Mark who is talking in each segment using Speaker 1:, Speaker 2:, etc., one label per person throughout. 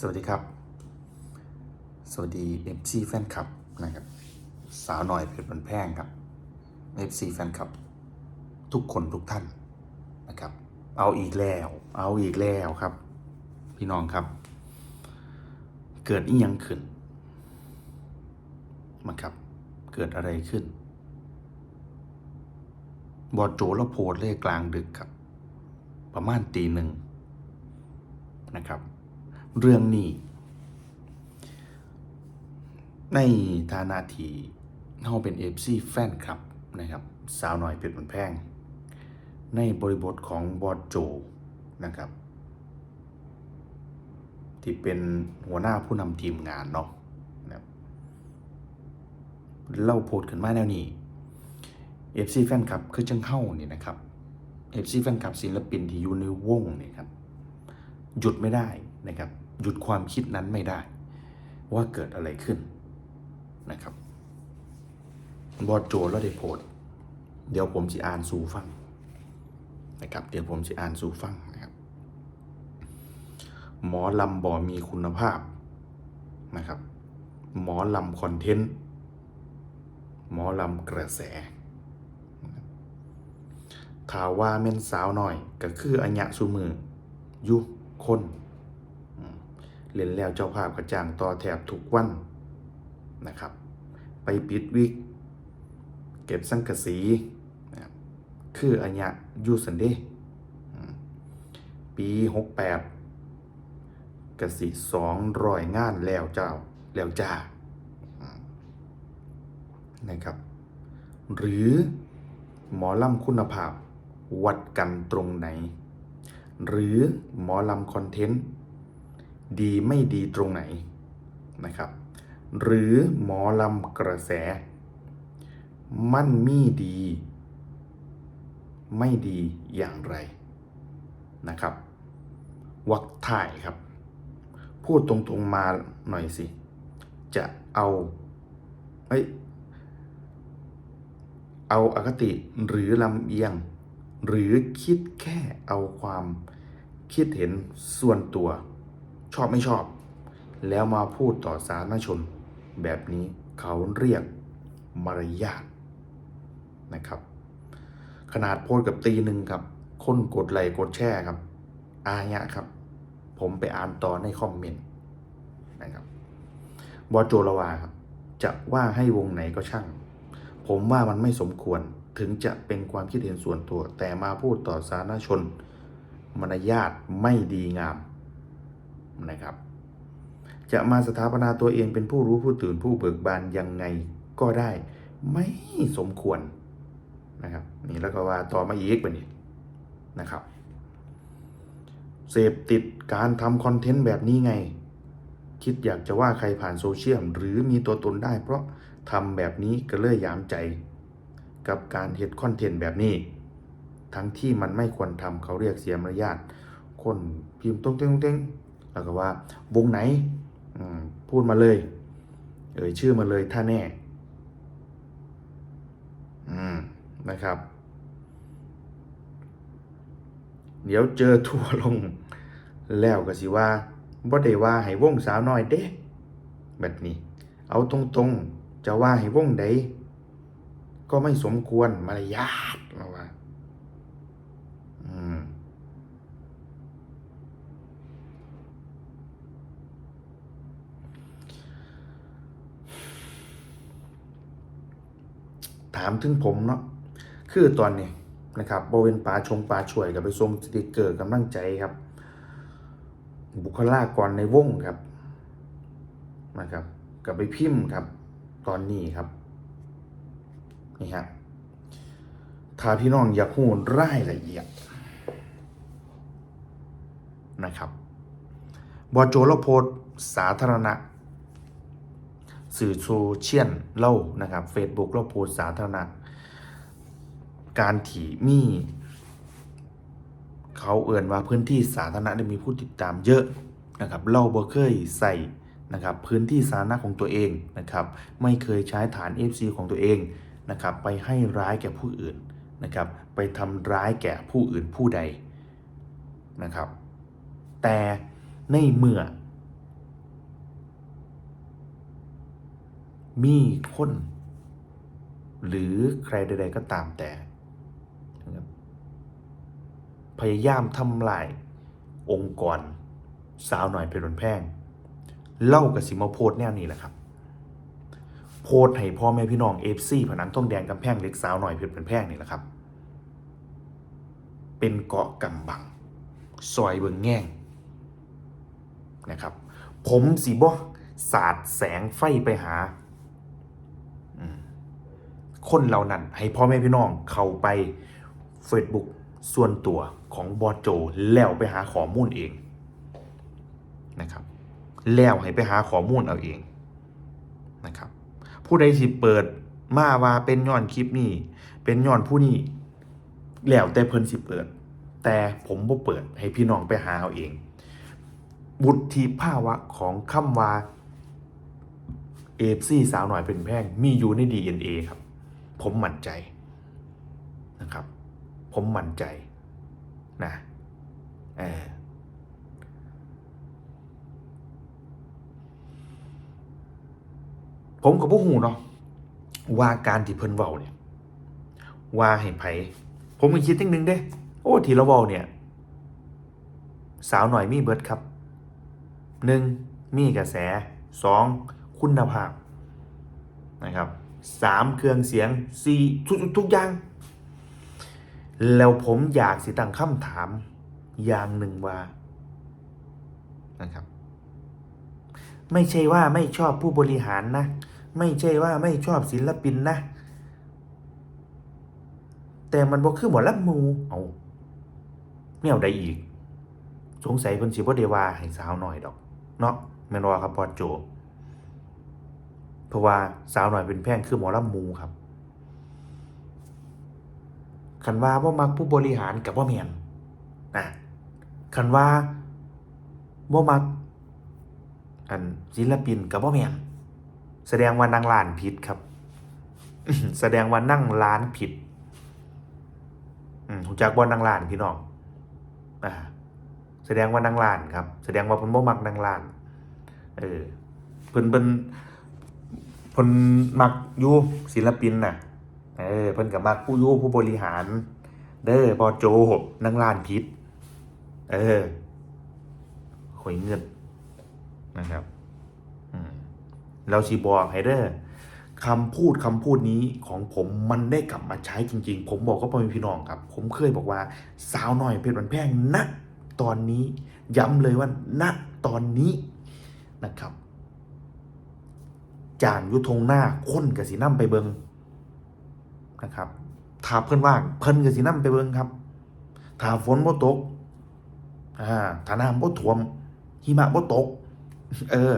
Speaker 1: สวัสดีครับ สวัสดี FC แฟนคลับนะครับ สาวหน่อยเพชรบันแพงครับ FC แฟนคลับ ทุกคนทุกท่านนะครับ เอาอีกแล้ว เอาอีกแล้วครับ พี่น้องครับ เกิดอีหยังขึ้นมาครับ เกิดอะไรขึ้น บอดโจแล้วโพดเลขกลางดึกครับ ประมาณตีหนึ่งนะครับ เรื่องนี้ในฐานะที่เราเป็นเอฟซีแฟนคลับนะครับ สาวหน่อยเป็นผลแพง ในบริบทของบอดโจนะครับ ที่เป็นหัวหน้าผู้นำทีมงานเนาะนะเล่าโพดขึ้นมาแนวนี้ FC แฟนคลับคือจังเข้านี่นะครับ FC แฟนคลับศิลปินที่อยู่ในวงนี่ครับ หยุดไม่ได้ นะครับหยุดความคิดนั้นไม่ได้ ว่าเกิดอะไรขึ้นนะครับบอดโจแล้วได้โพสต์เดี๋ยวผมจะอ่านสู่ฟังนะครับเดี๋ยวผมจะอ่านสู่ฟังนะครับ หมอลำบ่มีคุณภาพนะครับ หมอลำคอนเทนต์หมอลำกระแสข่าวว่าเม่นสาวหน่อย ก็คืออัญญะสุมืออยุคน เล่นแล้วเจ้าภาพกระจ่างต่อแถบทุกวันนะครับ ไปปิดวิก เก็บสังกะสีนะคืออัญญะยูสันเดปีหกแปดกสิสองรอยงานแล้วเจ้าแล้วจ้านะครับ หรือหมอลำคุณภาพวัดกันตรงไหน หรือหมอลำคอนเทนต์ ดีไม่ดีตรงไหนนะครับ หรือหมอลำกระแส มั่นมีดี ไม่ดีอย่างไรนะครับ วักถ่ายครับ พูดตรงๆมาหน่อยสิ จะเอาเอ้ยเอาอคติหรือลำเอียง หรือคิดแค่เอาความคิดเห็นส่วนตัว ชอบไม่ชอบ แล้วมาพูดต่อสาธารณชน แบบนี้เขาเรียกมารยาทนะครับ ขนาดโพสกับตีหนึ่งครับ คนกดไลค์กดแชร์ครับ อายะครับ ผมไปอ่านต่อในคอมเมนต์นะครับบอโจลวาครับ จะว่าให้วงไหนก็ช่าง ผมว่ามันไม่สมควรถึงจะเป็นความคิดเห็นส่วนตัว แต่มาพูดต่อสาธารณชนมารยาทไม่ดีงาม นะครับ จะมาสถาปนาตัวเองเป็นผู้รู้ผู้ตื่นผู้เบิกบานยังไงก็ได้ไม่สมควรนะครับนี่แล้วก็ว่าต่อมาอีกแบบนี้นะครับ เสพติดการทำคอนเทนต์แบบนี้ไง คิดอยากจะว่าใครผ่านโซเชียลหรือมีตัวตนได้ เพราะทำแบบนี้ก็เลยยามใจ กับการเฮ็ดคอนเทนต์แบบนี้ ทั้งที่มันไม่ควรทำเขาเรียกเสียมารยาทคนพิมพ์ตรงเต้งเต้ง แล้วก็ว่าวงไหนพูดมาเลย เอ่ยชื่อมาเลยถ้าแน่นะครับ เดี๋ยวเจอทัวร์ลงแล้วก็สิว่าบ่ได้ว่าให้วงสาวน้อยเด้แบบนี้ เอาตรงๆ จะว่าให้วงใดก็ไม่สมควรมารยาทเราว่า อืม ถามถึงผมเนาะคือตอนนี้นะครับบริเวณป่าชงป่าช่วยกับไปส่งสติกเกอร์กำลังใจครับ บุคลากรในวงครับนะครับกับไปพิมพ์ครับ ตอนนี้ครับนี่ฮะถ้าพี่น้องอยากหูรายละเอียดนะครับบอโจโลโพสสาธารณะ สื่อโซเชียลเล่านะครับ Facebook เราโพสสาธารณะ การถี่มีเขาเอ่นว่าพื้นที่สาธารณะได้มีผู้ติดตามเยอะนะครับเราบ่เคยใส่นะครับพื้นที่สาธารณะของตัวเองนะครับไม่เคยใช้ฐาน FC ของตัวเองนะครับไปให้ร้ายแก่ผู้อื่นนะครับไปทำร้ายแก่ผู้อื่นผู้ใดนะครับแต่ในเมื่อ มีคน หรือใครใด ๆ ก็ตามแต่นะพยายามทำลาย องค์กร สาวหน่อยเป็นรนแพงเล่ากับสิมาโพดแนวนี้แหละครับ โพดให้พ่อแม่พี่น้องเอฟซีผนังทองแดงกำแพงเล็กสาวหน่อยเพชรเป็นแพงนี่แหละครับ เป็นเกาะกำบังซอยเบิงแง่งนะครับ ผมสีบ่สาดแสงไฟไปหา คนเหล่านั้น ให้พ่อแม่พี่น้องเข้าไป Facebook ส่วนตัวของบอโจแล้วไปหาข้อมูลเองนะครับ แล้วให้ไปหาข้อมูลเอาเองนะครับ ผู้ใดที่เปิดมาว่าเป็นย้อนคลิปนี้เป็นย้อนผู้นี้แล้วแต่เพิ่นสิเปิด แต่ผมบ่เปิดให้พี่น้องไปหาเอาเอง บุตรทีภาวะของคำว่าเอฟซีสาวหน่อยเป็นแพงมีอยู่ใน DNA ครับ ผมมั่นใจนะครับ ผมมั่นใจนะเออผมกับพวกหูเนาะว่าการที่เพิ่นเว้าเนี่ย ว่าให้ไผผมก็คิดจังนึงเด้ โอ้ที่เราเว้าเนี่ย สาวหน่อยมีเบิดครับหนึ่งมีกระแสสองคุณภาพนะครับ สามเครื่องเสียงสี่ทุกทุกอย่าง แล้วผมอยากสิตั้งคำถามอย่างหนึ่งว่านะครับ ไม่ใช่ว่าไม่ชอบผู้บริหารนะ ไม่ใช่ว่าไม่ชอบศิลปินนะ แต่มันบ่คือหมอลำหมูเอาแนวใดอีก สงสัยเพิ่นสิบ่ได้ว่าให้สาวหน่อยดอก เนาะแม่นว่าครับบอสโจ เพราะว่าสาวหน่อยเป็นแพ่งคือหมอลำมูครับคันว่าบ่มักผู้บริหารกับบ่แม่นนะคันว่าบ่มัก อันศิลปินกับบ่แม่นแสดงว่านั่งร้านผิดครับ แสดงว่านั่งร้านผิดอืมจักบ่านั่งร้านพี่น้องอ่าแสดงว่านั่งร้านครับ แสดงว่าเพิ่นบ่มักนั่งร้าน เออเพิ่นเพิ่น พิ่นมักยู่ศิลปินน่ะ เออเพิ่นก็มักผู้ยู่ผู้บริหาร เด้อบ่โจนั่งร้านผิดเออข่อยเงินนะครับอืมเราสิบอกให้เด้อคำพูดคำพูดนี้ของผมมันได้กลับมาใช้จริง ๆ ผมบอกกับพ่อแม่พี่น้องครับ ผมเคยบอกว่า สาวน้อยเพชรบันแพงณตอนนี้ ย้ำเลยว่าณตอนนี้นะครับ จางยุทงหน้าค้นกับสีน้ำไปเบิงนะครับถ้าเพิ่นว่างเพิ่นกับสีน้ำไปเบิงครับถ้าฝนบ่ตกอ่าถ้าน้ำบ่ท่วมหิมะบ่ตก เออ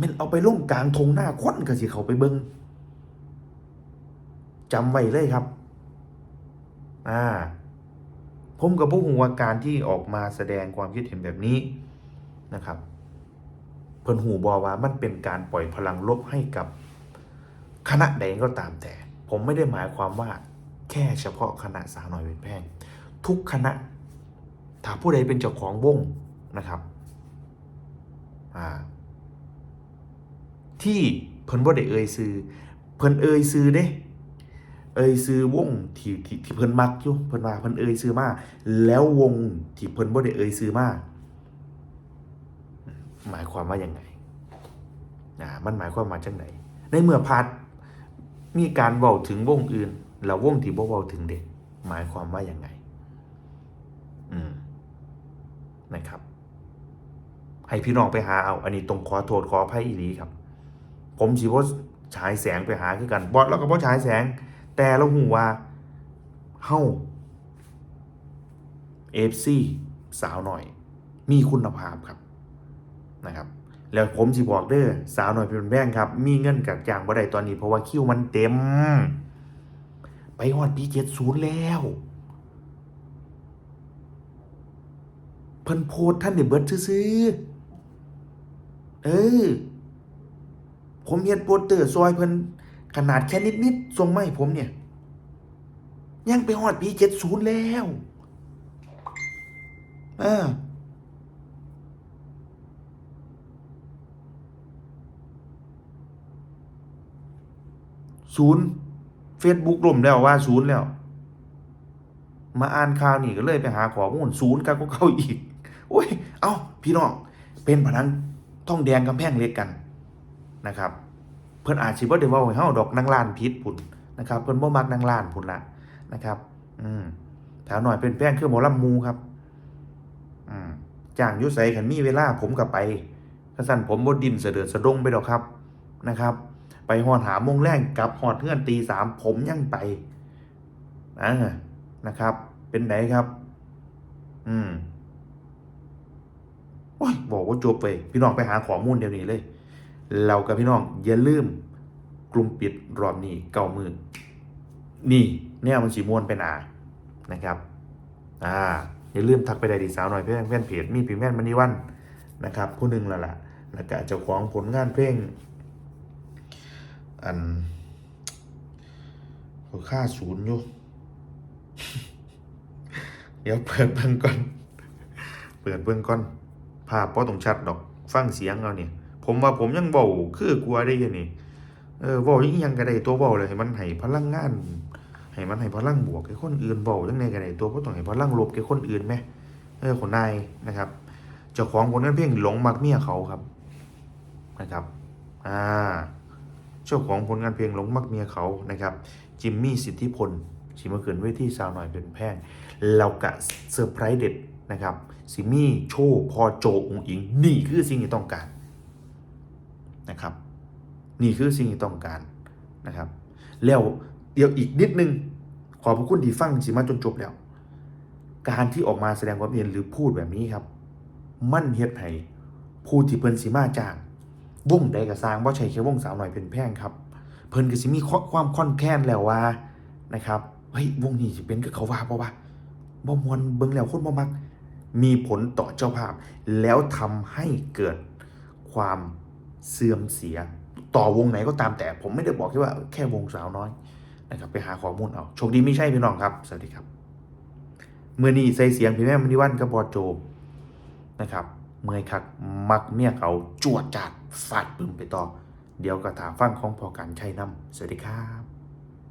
Speaker 1: มันเอาไปล่งกลางทงหน้าค้นกับสิเขาไปเบิงจำไว้เลยครับ อ่า ผมกับผู้หัวการที่ออกมาแสดงความคิดเห็นแบบนี้นะครับ เพิ่นหูบอว่ามันเป็นการปล่อยพลังลบให้กับคณะใดก็ตามแต่ ผมไม่ได้หมายความว่าแค่เฉพาะคณะสาวน้อยเป็นแพงทุกคณะถ้าผู้ใดเป็นเจ้าของวงนะครับที่เพิ่นบ่ได้เอ่ยซื้อเพิ่นเอ่ยซื้อเด้ เอ่ยซื้อวงที่ที่ที่เพิ่นมักอยู่เพิ่นว่าเพิ่นเอ่ยซื้อมาแล้ววงที่เพิ่นบ่ได้เอ่ยซื้อมา หมายความว่าอยังไงอ่ามันหมายความมาจังไหน ในเมื่อพาดมีการเว้าถึงวงอื่น แล้ววงที่บ่เว้าถึงเด็ก หมายความว่าอยังไง อืมนะครับ ให้พี่น้องไปหาเอา อันนี้ตรงขอโทษขออภัยอีหลีครับ ผมสิบ่ฉายแสงไปหาคือกันบอสแล้วก็บ่ฉายแสง แต่เราหูว่าเฮาเอฟซีสาวหน่อย มีคุณภาพครับ นะครับแล้วผมสิบอกเด้อสาวหน่อยเป็นแบงครับ มีเงินกับจ้างบ่ได้ตอนนี้เพราะว่าคิวมันเต็ม ไปฮอดปีเจ็ดศูนย์แล้วเพิ่นโพสท่านเดี๋ยวเบิร์ดซื้อเออ ผมเฮ็ดโปสเตอร์ซอยเพิ่นขนาดแค่นิดๆส่งมาให้ผมเนี่ย ยังไปฮอดปีเจ็ดศูนย์แล้วเออ ศูนย์เฟซบุ๊กล่มแล้วว่าศูนย์แล้ว มาอ่านข่าวนี่ก็เลยไปหาข้อมูลศูนย์กันก็เข้าอีกโอ้ย เอ้าพี่น้องเป็นพนังท่องแดงกำแพงเล็กกันนะครับ เพิ่นอาจสิบ่ได้ว้าให้เฮาดอกนางล้านผิดพุ่นนะครับ เพิ่นบ่มักนางล้านพุ่นละนะครับ อืมแถวหน่อยเป็นแป้งคือหมอลำมูครับ อืมจ้างยุไสขันมีเวลาผมกับไปถ้าสั่นผมบดดินเสะเดือดสะดงไปดอกครับนะครับ ไปหอดหาโมงแรงกลับหอดเงื่อนตีสามผมยังไปอ่านะครับ เป็นไหนครับ อืมโอ้ยบอกว่าจบไปพี่น้องไปหาข้อมูลเดี๋ยวนี้เลย เรากับพี่น้องอย่าลืม กลุ่มปิดรอบนี้เก้าหมื่นนี่เนี่ยมันสีมวนเป็นอานะครับ อ่าอย่าลืมทักไปได้ดีสาวหน่อยเพื่อนเพื่อนเพจมีปีแม่นมณีวันนะครับผู้หนึ่งและล่ะแล้วก็เจ้าของผลงานเพลง อันเขาค่าศูนย์อยู่ เดี๋ยวเปิดเบิ่งก่อน เปิดเบิ่งก่อน ภาพพอตรงชัดดอก ฟังเสียงเอาเนี่ย ผมว่าผมยังเบาคือกลัวได้ยังนี่ เออเบายังยังก็ไดตัวเบาเลยให้มันให้พลังงาน ให้มันให้พลังบวกแก่คนอื่นเบาจังไดก็ไดตัวบ่ต้องให้พลังลบแก่คนอื่นแหม เออคนนายนะครับ เจ้าของผลงานเพลงหลงมักเมียเขาครับ นะครับ อ่า เจ้าของผลงานเพลงหลงมักเมียเขานะครับจิมมี่สิทธิพลสิมาขึ้นเวทีสาวหน่อยเป็นแพงเรากะเซอร์ไพรส์เด็ดนะครับสิมี่โชว์พอโจองอิง นี่คือสิ่งที่ต้องการนะครับ นี่คือสิ่งที่ต้องการนะครับ แล้วเดี๋ยวอีกนิดนึง ขอพระคุณที่ฟังสิมาจนจบแล้ว การที่ออกมาแสดงความเห็นหรือพูดแบบนี้ครับ มั่นเฮ็ดให้ผู้ที่เพิ่นสิมาจ้าง วงใดก็สร้างบ่ใช่แค่วงสาวหน่อยเป็นแพงครับ เพิ่นก็สิมีความค่อนแค้นแล้วว่านะครับเฮ้ยวงนี้สิเป็นคือเขาว่าบ่ว่าบ่มวนเบิ่งแล้วคนบ่มัก มีผลต่อเจ้าภาพ แล้วทำให้เกิดความเสื่อมเสียต่อวงไหนก็ตามแต่ผมไม่ได้บอกแค่ว่าแค่วงสาวน้อยนะครับไปหาข้อมูลเอาโชคดีไม่ใช่พี่น้องครับ สวัสดีครับเมื่อนี้ใส่เสียงพี่แม่มณีวันกับบอโจนะครับ เมื่อยคักมักเมียเขาจวดจัดฟาดปึมไปต่อ เดี๋ยวก็ถามฟังของพอการใช้น้ำสวัสดีครับ